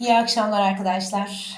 İyi akşamlar arkadaşlar.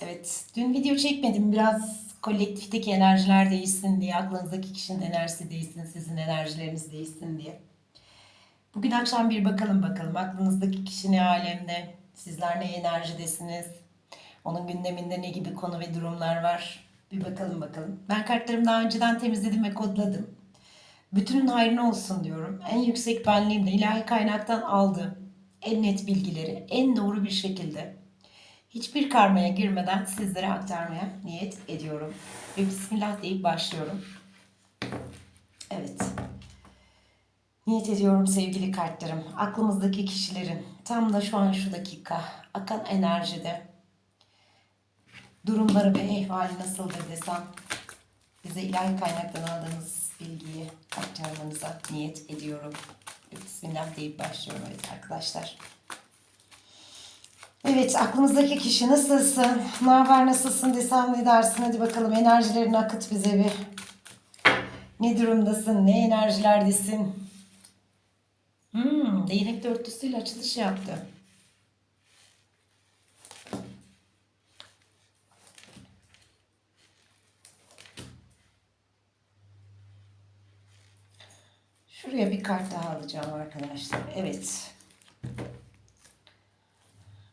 Evet, dün video çekmedim. Biraz kolektifteki enerjiler değişsin diye, aklınızdaki kişinin enerjisi değişsin, sizin enerjileriniz değişsin diye. Bugün akşam bir bakalım bakalım. Aklınızdaki kişi ne alemde, sizler ne enerjidesiniz, onun gündeminde ne gibi konu ve durumlar var. Bir bakalım bakalım. Ben kartlarımı daha önceden temizledim ve kodladım. Bütünün hayrına olsun diyorum. En yüksek benliğimle ilahi kaynaktan aldığım en net bilgileri en doğru bir şekilde hiçbir karmaya girmeden sizlere aktarmaya niyet ediyorum. Ve Bismillah deyip başlıyorum. Evet. Niyet ediyorum sevgili kartlarım. Aklımızdaki kişilerin tam da şu an şu dakika akan enerjide durumları ve ehvali nasıldır desem bize ilahi kaynaktan aldığınız bilgiyi aktarmanıza niyet ediyorum. Bismillah deyip başlıyorum evet arkadaşlar. Evet aklımızdaki kişi nasılsın? Ne haber nasılsın desem ne dersin? Hadi bakalım enerjilerini akıt bize bir. Ne durumdasın? Ne enerjilerdesin? Hmm, değnek dörtlüsüyle açılış yaptı. Şuraya bir kart daha alacağım arkadaşlar. Evet.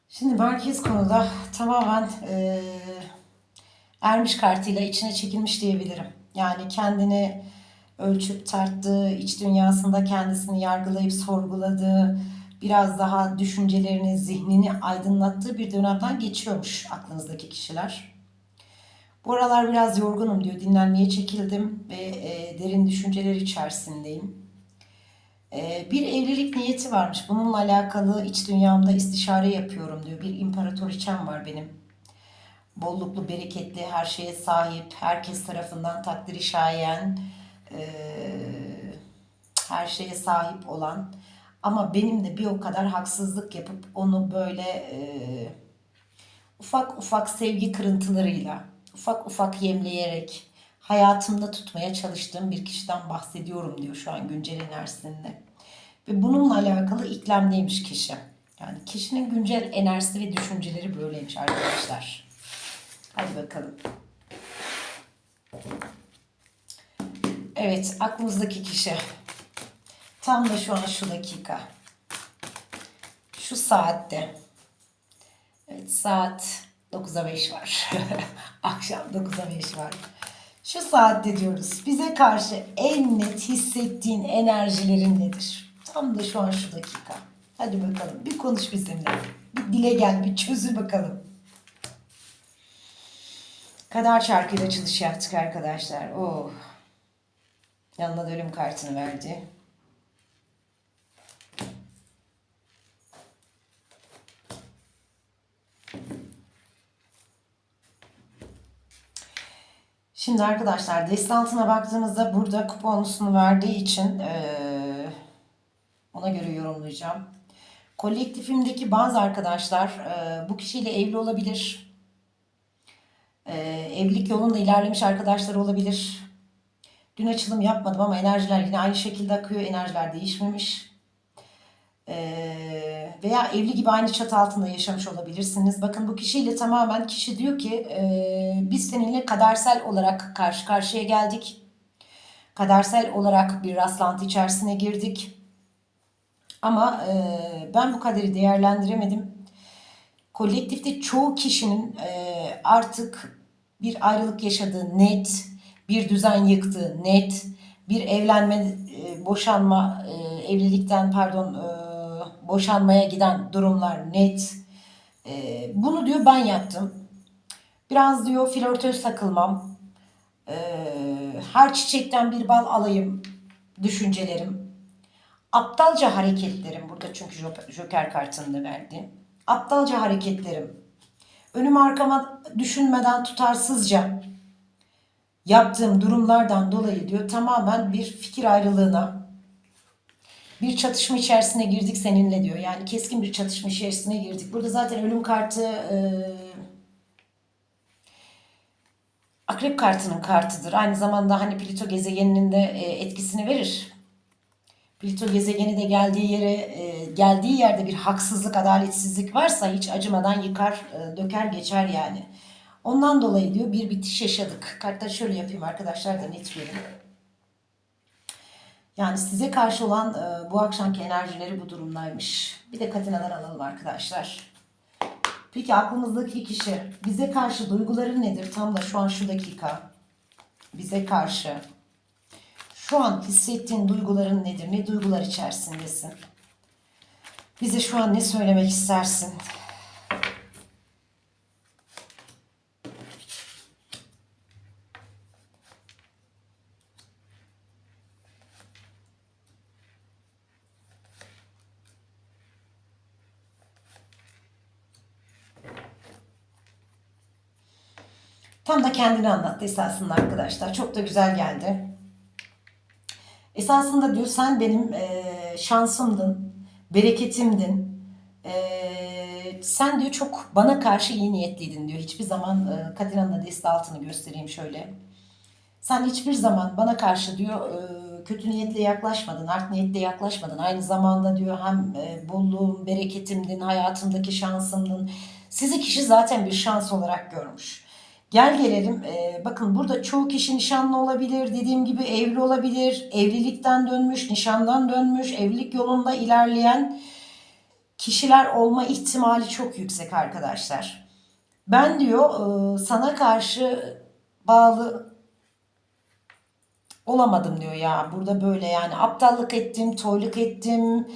Şimdi merkez konuda tamamen eee, ermiş kartıyla içine çekilmiş diyebilirim. Yani kendini ölçüp tarttığı, iç dünyasında kendisini yargılayıp sorguladığı, biraz daha düşüncelerini, zihnini aydınlattığı bir dönemden geçiyormuş aklınızdaki kişiler. Bu aralar biraz yorgunum diyor. Dinlenmeye çekildim ve e, derin düşünceler içerisindeyim. E, bir evlilik niyeti varmış. Bununla alakalı iç dünyamda istişare yapıyorum diyor. Bir imparatoriçem var benim. Bolluklu, bereketli, her şeye sahip, herkes tarafından takdiri şayan, e, her şeye sahip olan ama benim de bir o kadar haksızlık yapıp onu böyle e, ufak ufak sevgi kırıntılarıyla, ufak ufak yemleyerek hayatımda tutmaya çalıştığım bir kişiden bahsediyorum diyor şu an güncel enerjisinde. Ve bununla alakalı iklemdeymiş kişi. Yani kişinin güncel enerjisi ve düşünceleri böyleymiş arkadaşlar. Hadi bakalım. Evet, aklımızdaki kişi. Tam da şu an şu dakika. Şu saatte. Evet, saat 9'a 5 var. Akşam 9'a 5 var. Şu saatte diyoruz. Bize karşı en net hissettiğin enerjilerin nedir? Tam da şu an şu dakika. Hadi bakalım bir konuş bizimle. Bir dile gel, bir çözül bakalım. Kader çarkıyla açılış yaptık arkadaşlar. Oh. Yanına da ölüm kartını verdi. Şimdi arkadaşlar destantına baktığımızda burada kuponlusunu verdiği için eee, ona göre yorumlayacağım. Kolektifimdeki bazı arkadaşlar eee, bu kişiyle evli olabilir. Eee, evlilik yolunda ilerlemiş arkadaşlar olabilir. Dün açılım yapmadım ama enerjiler yine aynı şekilde akıyor. Enerjiler değişmemiş. Ee, veya evli gibi aynı çatı altında yaşamış olabilirsiniz. Bakın bu kişiyle tamamen kişi diyor ki e, biz seninle kadersel olarak karşı karşıya geldik. Kadersel olarak bir rastlantı içerisine girdik. Ama e, ben bu kaderi değerlendiremedim. Kolektifte çoğu kişinin e, artık bir ayrılık yaşadığı net, bir düzen yıktığı net, bir evlenme, e, boşanma, e, evlilikten pardon e, boşanmaya giden durumlar net. E, bunu diyor ben yaptım. Biraz diyor flörtöz takılmam. E, her çiçekten bir bal alayım düşüncelerim. Aptalca hareketlerim burada çünkü jo- Joker kartını da verdi. Aptalca hareketlerim. Önüm arkama düşünmeden tutarsızca yaptığım durumlardan dolayı diyor tamamen bir fikir ayrılığına bir çatışma içerisine girdik seninle diyor. Yani keskin bir çatışma içerisine girdik. Burada zaten ölüm kartı e, akrep kartının kartıdır. Aynı zamanda hani Plüto gezegeninin de e, etkisini verir. Plüto gezegeni de geldiği yere e, geldiği yerde bir haksızlık, adaletsizlik varsa hiç acımadan yıkar, e, döker geçer yani. Ondan dolayı diyor bir bitiş yaşadık. Kartları şöyle yapayım arkadaşlar da net görün. Yani size karşı olan e, bu akşamki enerjileri bu durumdaymış. Bir de Katina'dan alalım arkadaşlar. Peki aklımızdaki kişi bize karşı duyguları nedir? Tam da şu an şu dakika. Bize karşı. Şu an hissettiğin duyguların nedir? Ne duygular içerisindesin? Bize şu an ne söylemek istersin? Tam da kendini anlattı esasında arkadaşlar. Çok da güzel geldi. Esasında diyor sen benim e, şansımdın, bereketimdin. E, sen diyor çok bana karşı iyi niyetliydin diyor. Hiçbir zaman e, Katina'nın deste altını göstereyim şöyle. Sen hiçbir zaman bana karşı diyor e, kötü niyetle yaklaşmadın, art niyetle yaklaşmadın. Aynı zamanda diyor hem e, bolluğum, bereketimdin, hayatımdaki şansımdın. Sizi kişi zaten bir şans olarak görmüş. Gel gelelim. e, bakın burada çoğu kişi nişanlı olabilir. Dediğim gibi evli olabilir. Evlilikten dönmüş, nişandan dönmüş, evlilik yolunda ilerleyen kişiler olma ihtimali çok yüksek arkadaşlar. Ben diyor e, sana karşı bağlı olamadım diyor ya. Burada böyle yani aptallık ettim, toyluk ettim,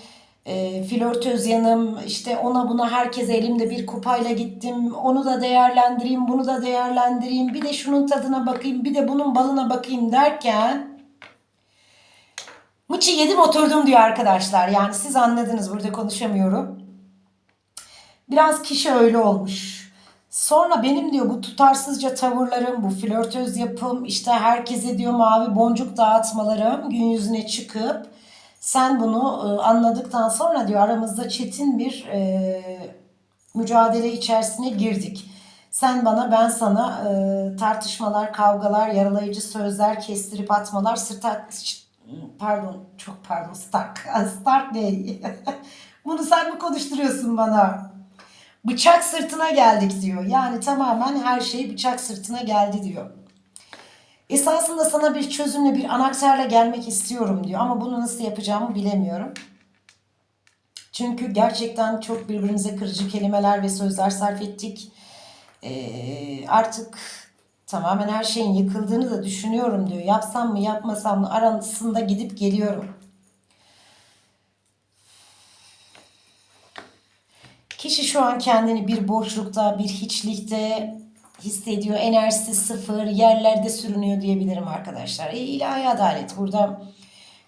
e, flörtöz yanım, işte ona buna herkese elimde bir kupayla gittim. Onu da değerlendireyim, bunu da değerlendireyim. Bir de şunun tadına bakayım, bir de bunun balına bakayım derken mıçı yedim oturdum diyor arkadaşlar. Yani siz anladınız burada konuşamıyorum. Biraz kişi öyle olmuş. Sonra benim diyor bu tutarsızca tavırlarım, bu flörtöz yapım, işte herkese diyor mavi boncuk dağıtmalarım gün yüzüne çıkıp sen bunu e, anladıktan sonra diyor aramızda çetin bir e, mücadele içerisine girdik. Sen bana ben sana e, tartışmalar, kavgalar, yaralayıcı sözler, kestirip atmalar, sırta pardon çok pardon Stark. Stark ne? Bunu sen mi konuşturuyorsun bana? Bıçak sırtına geldik diyor. Yani tamamen her şey bıçak sırtına geldi diyor. Esasında sana bir çözümle bir anahtarla gelmek istiyorum diyor. Ama bunu nasıl yapacağımı bilemiyorum. Çünkü gerçekten çok birbirimize kırıcı kelimeler ve sözler sarf ettik. Ee, artık tamamen her şeyin yıkıldığını da düşünüyorum diyor. Yapsam mı yapmasam mı arasında gidip geliyorum. Kişi şu an kendini bir boşlukta, bir hiçlikte hissediyor. Enerjisi sıfır, yerlerde sürünüyor diyebilirim arkadaşlar. E, ilahi adalet burada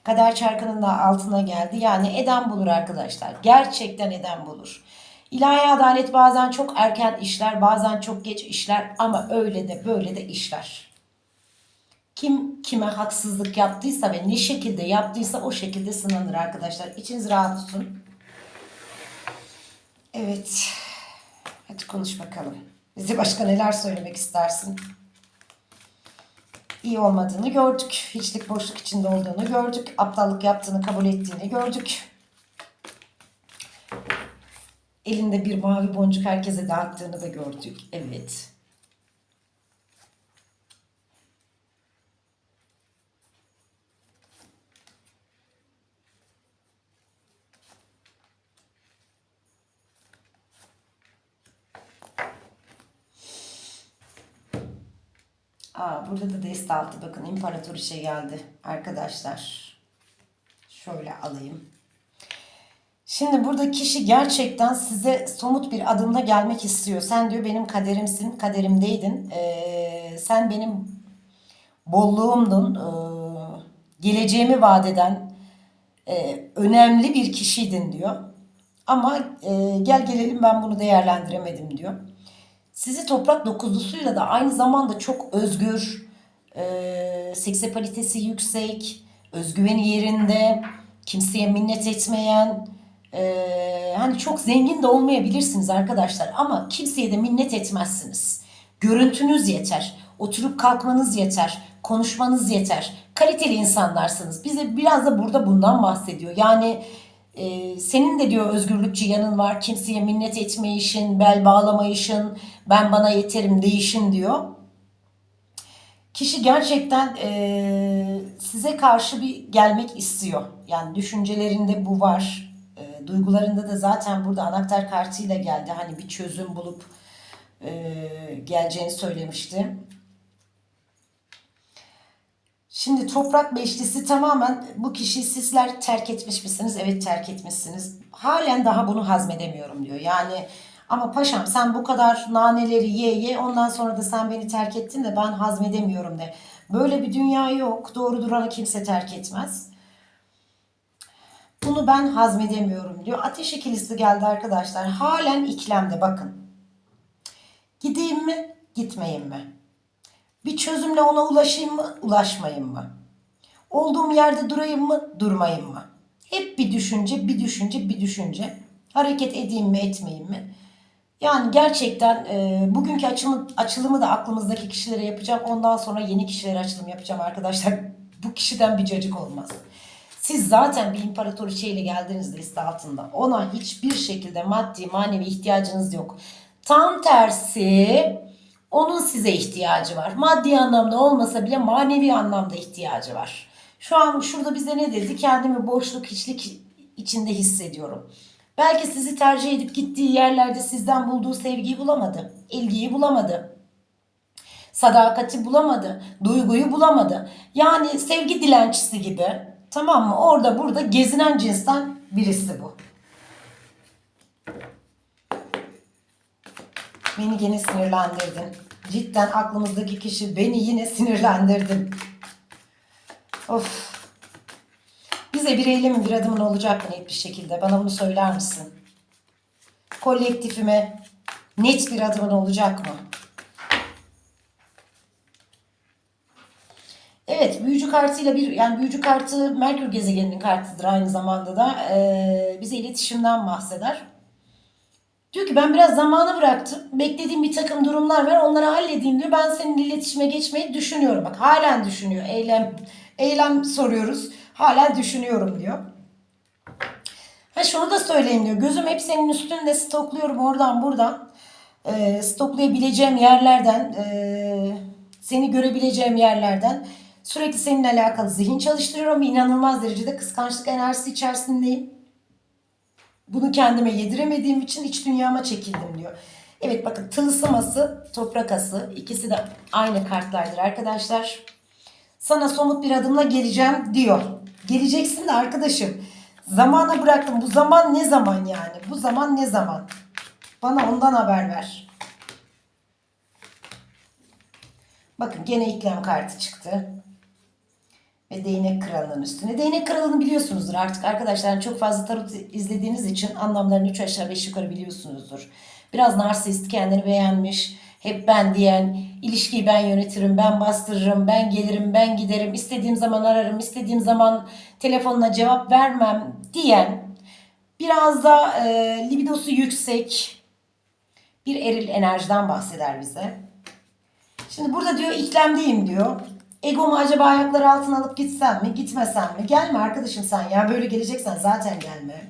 kader çarkının da altına geldi. Yani eden bulur arkadaşlar. Gerçekten eden bulur. İlahi adalet bazen çok erken işler, bazen çok geç işler ama öyle de böyle de işler. Kim kime haksızlık yaptıysa ve ne şekilde yaptıysa o şekilde sınanır arkadaşlar. İçiniz rahat tutun. Evet. Hadi konuş bakalım. Bize başka neler söylemek istersin? İyi olmadığını gördük. Hiçlik boşluk içinde olduğunu gördük. Aptallık yaptığını kabul ettiğini gördük. Elinde bir mavi boncuk herkese dağıttığını da gördük. Evet. 76 bakın imparator işe geldi arkadaşlar. Şöyle alayım. Şimdi burada kişi gerçekten size somut bir adımla gelmek istiyor. Sen diyor benim kaderimsin, kaderimdeydin. Ee, sen benim bolluğumdun. Ee, geleceğimi vaat eden e, önemli bir kişiydin diyor. Ama e, gel gelelim ben bunu değerlendiremedim diyor. Sizi toprak dokuzlusuyla da aynı zamanda çok özgür, e, seksapalitesi yüksek, özgüveni yerinde, kimseye minnet etmeyen, e, hani çok zengin de olmayabilirsiniz arkadaşlar ama kimseye de minnet etmezsiniz. Görüntünüz yeter. Oturup kalkmanız yeter. Konuşmanız yeter. Kaliteli insanlarsınız. Bize biraz da burada bundan bahsediyor. Yani e, senin de diyor özgürlükçü yanın var. Kimseye minnet etmeyişin, bel bağlamayışın, ben bana yeterim değişin diyor. Kişi gerçekten e, size karşı bir gelmek istiyor. Yani düşüncelerinde bu var. E, duygularında da zaten burada anahtar kartıyla geldi. Hani bir çözüm bulup e, geleceğini söylemişti. Şimdi toprak beşlisi tamamen bu kişiyi sizler terk etmiş misiniz? Evet terk etmişsiniz. Halen daha bunu hazmedemiyorum diyor. Yani ama paşam sen bu kadar naneleri ye ye ondan sonra da sen beni terk ettin de ben hazmedemiyorum de. Böyle bir dünya yok. Doğru duranı kimse terk etmez. Bunu ben hazmedemiyorum diyor. Ateş ikilisi geldi arkadaşlar. Halen iklemde bakın. Gideyim mi? Gitmeyeyim mi? Bir çözümle ona ulaşayım mı? Ulaşmayayım mı? Olduğum yerde durayım mı? Durmayayım mı? Hep bir düşünce, bir düşünce, bir düşünce. Hareket edeyim mi, etmeyeyim mi? Yani gerçekten e, bugünkü açımı, açılımı da aklımızdaki kişilere yapacağım. Ondan sonra yeni kişilere açılım yapacağım arkadaşlar. Bu kişiden bir cacık olmaz. Siz zaten bir imparatoriçe ile geldiniz liste altında. Ona hiçbir şekilde maddi manevi ihtiyacınız yok. Tam tersi onun size ihtiyacı var. Maddi anlamda olmasa bile manevi anlamda ihtiyacı var. Şu an şurada bize ne dedi? Kendimi boşluk, hiçlik içinde hissediyorum. Belki sizi tercih edip gittiği yerlerde sizden bulduğu sevgiyi bulamadı. ilgiyi bulamadı. Sadakati bulamadı. Duyguyu bulamadı. Yani sevgi dilençisi gibi. Tamam mı? Orada burada gezinen cinsten birisi bu. Beni yine sinirlendirdin. Cidden aklımızdaki kişi beni yine sinirlendirdin. Of. Bize bir eylemin bir adımın olacak mı net bir şekilde? Bana bunu söyler misin? Kolektifime net bir adımın olacak mı? Evet, büyücü kartıyla bir yani büyücü kartı Merkür gezegeninin kartıdır aynı zamanda da Ee, bize iletişimden bahseder. Diyor ki ben biraz zamana bıraktım. Beklediğim bir takım durumlar var. Onları halledeyim diyor. Ben seninle iletişime geçmeyi düşünüyorum. Bak halen düşünüyor. Eylem eylem soruyoruz. Hala düşünüyorum diyor. Ha şunu da söyleyeyim diyor. Gözüm hep senin üstünde stokluyorum oradan buradan. Ee, stoklayabileceğim yerlerden, ee, seni görebileceğim yerlerden sürekli seninle alakalı zihin çalıştırıyorum. İnanılmaz derecede kıskançlık enerjisi içerisindeyim. Bunu kendime yediremediğim için iç dünyama çekildim diyor. Evet bakın tılsım ası, toprak ası ikisi de aynı kartlardır arkadaşlar. Sana somut bir adımla geleceğim diyor. Geleceksin de arkadaşım. Zamana bıraktım. Bu zaman ne zaman yani? Bu zaman ne zaman? Bana ondan haber ver. Bakın gene iklem kartı çıktı. Ve değnek kralının üstüne. Değnek kralını biliyorsunuzdur artık arkadaşlar. Çok fazla tarot izlediğiniz için anlamlarını 3 aşağı 5 yukarı biliyorsunuzdur. Biraz narsist, kendini beğenmiş, hep ben diyen, ilişkiyi ben yönetirim, ben bastırırım, ben gelirim, ben giderim, istediğim zaman ararım, istediğim zaman telefonla cevap vermem diyen, biraz da e, libidosu yüksek bir eril enerjiden bahseder bize. Şimdi burada diyor iklemdeyim diyor. Egomu acaba ayakları altına alıp gitsem mi, gitmesem mi? Gelme arkadaşım sen ya böyle geleceksen zaten gelme.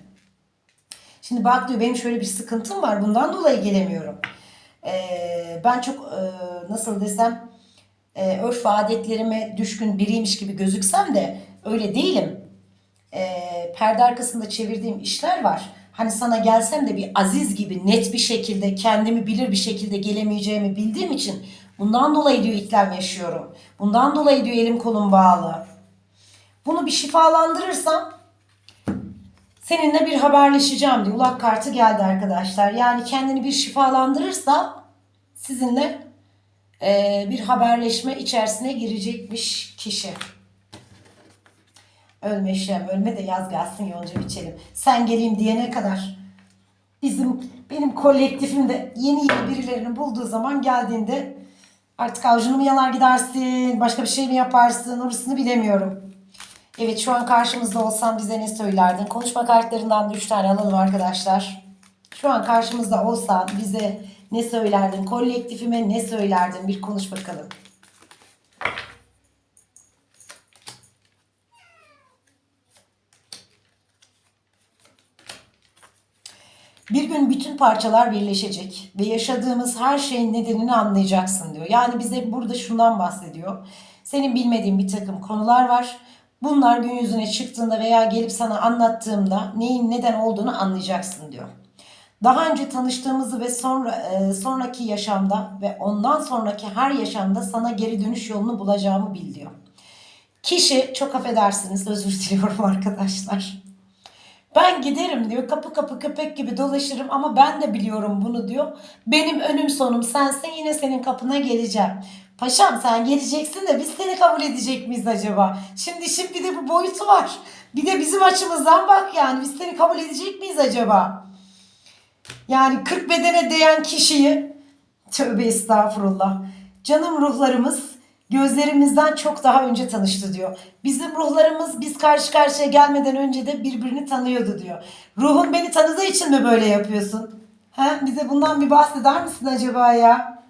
Şimdi bak diyor benim şöyle bir sıkıntım var bundan dolayı gelemiyorum. Ee, ben çok e, nasıl desem e, örf adetlerime düşkün biriymiş gibi gözüksem de öyle değilim. E, perde arkasında çevirdiğim işler var. Hani sana gelsem de bir aziz gibi net bir şekilde kendimi bilir bir şekilde gelemeyeceğimi bildiğim için bundan dolayı diyor iklem yaşıyorum. Bundan dolayı diyor elim kolum bağlı. Bunu bir şifalandırırsam seninle bir haberleşeceğim diyor. Ulak kartı geldi arkadaşlar. Yani kendini bir şifalandırırsa sizinle e, bir haberleşme içerisine girecekmiş kişi. Ölme işlem, ölme de yaz gelsin yonca biçelim. Sen geleyim diyene kadar bizim benim kolektifimde yeni yeni birilerini bulduğu zaman geldiğinde artık avucunu mu yalar gidersin, başka bir şey mi yaparsın orasını bilemiyorum. Evet şu an karşımızda olsan bize ne söylerdin? Konuşma kartlarından da 3 tane alalım arkadaşlar. Şu an karşımızda olsan bize ne söylerdin? Kolektifime ne söylerdin? Bir konuş bakalım. Bir gün bütün parçalar birleşecek ve yaşadığımız her şeyin nedenini anlayacaksın diyor. Yani bize burada şundan bahsediyor. Senin bilmediğin bir takım konular var Bunlar gün yüzüne çıktığında veya gelip sana anlattığımda neyin neden olduğunu anlayacaksın diyor. Daha önce tanıştığımızı ve sonra e, sonraki yaşamda ve ondan sonraki her yaşamda sana geri dönüş yolunu bulacağımı bil diyor. Kişi çok affedersiniz özür diliyorum arkadaşlar. Ben giderim diyor kapı kapı köpek gibi dolaşırım ama ben de biliyorum bunu diyor. Benim önüm sonum sensin yine senin kapına geleceğim. Paşam sen geleceksin de biz seni kabul edecek miyiz acaba? Şimdi şimdi bir de bu boyutu var. Bir de bizim açımızdan bak yani biz seni kabul edecek miyiz acaba? Yani 40 bedene değen kişiyi tövbe estağfurullah. Canım ruhlarımız gözlerimizden çok daha önce tanıştı diyor. Bizim ruhlarımız biz karşı karşıya gelmeden önce de birbirini tanıyordu diyor. Ruhun beni tanıdığı için mi böyle yapıyorsun? Ha? Bize bundan bir bahseder misin acaba ya?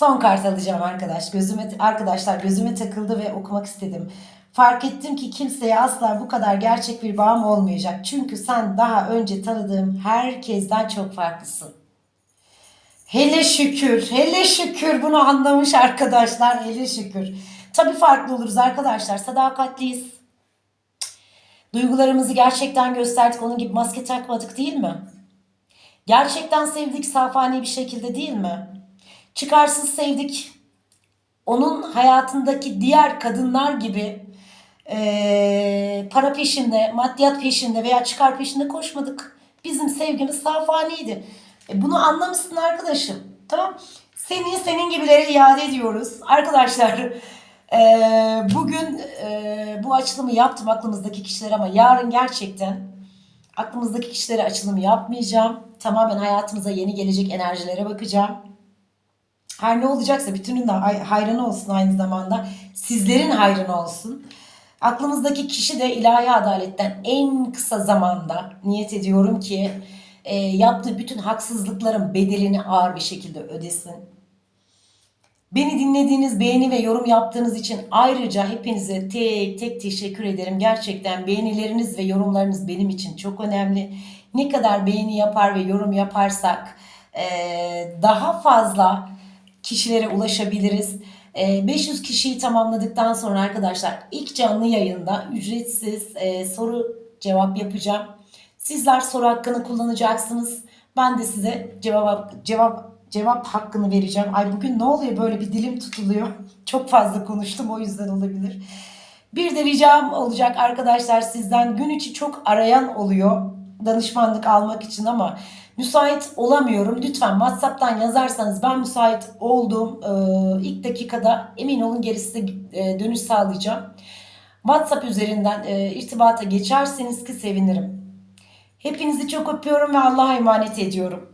Son kart alacağım arkadaş. Gözüme arkadaşlar gözüme takıldı ve okumak istedim. Fark ettim ki kimseye asla bu kadar gerçek bir bağım olmayacak. Çünkü sen daha önce tanıdığım herkesten çok farklısın. Hele şükür, hele şükür bunu anlamış arkadaşlar. Hele şükür. Tabii farklı oluruz arkadaşlar. Sadakatliyiz. Duygularımızı gerçekten gösterdik. Onun gibi maske takmadık değil mi? Gerçekten sevdik safani bir şekilde değil mi? Çıkarsız sevdik. Onun hayatındaki diğer kadınlar gibi eee, para peşinde, maddiyat peşinde veya çıkar peşinde koşmadık. Bizim sevgimiz safaniydi. E, bunu anlamışsın arkadaşım. Tamam. Seni senin gibilere iade ediyoruz. Arkadaşlar eee, bugün eee, bu açılımı yaptım aklımızdaki kişilere ama yarın gerçekten aklımızdaki kişilere açılımı yapmayacağım. Tamamen hayatımıza yeni gelecek enerjilere bakacağım. Her ne olacaksa bütünün de hay- hayrına olsun aynı zamanda. Sizlerin hayrına olsun. Aklımızdaki kişi de ilahi adaletten en kısa zamanda niyet ediyorum ki e, yaptığı bütün haksızlıkların bedelini ağır bir şekilde ödesin. Beni dinlediğiniz, beğeni ve yorum yaptığınız için ayrıca hepinize tek tek teşekkür ederim. Gerçekten beğenileriniz ve yorumlarınız benim için çok önemli. Ne kadar beğeni yapar ve yorum yaparsak eee, daha fazla kişilere ulaşabiliriz. Eee, 500 kişiyi tamamladıktan sonra arkadaşlar ilk canlı yayında ücretsiz eee, soru cevap yapacağım. Sizler soru hakkını kullanacaksınız. Ben de size cevap cevap cevap hakkını vereceğim. Ay bugün ne oluyor böyle bir dilim tutuluyor. Çok fazla konuştum o yüzden olabilir. Bir de ricam olacak arkadaşlar sizden gün içi çok arayan oluyor danışmanlık almak için ama müsait olamıyorum. Lütfen WhatsApp'tan yazarsanız ben müsait olduğum e, ilk dakikada emin olun gerisi e, dönüş sağlayacağım. WhatsApp üzerinden e, irtibata geçerseniz ki sevinirim. Hepinizi çok öpüyorum ve Allah'a emanet ediyorum.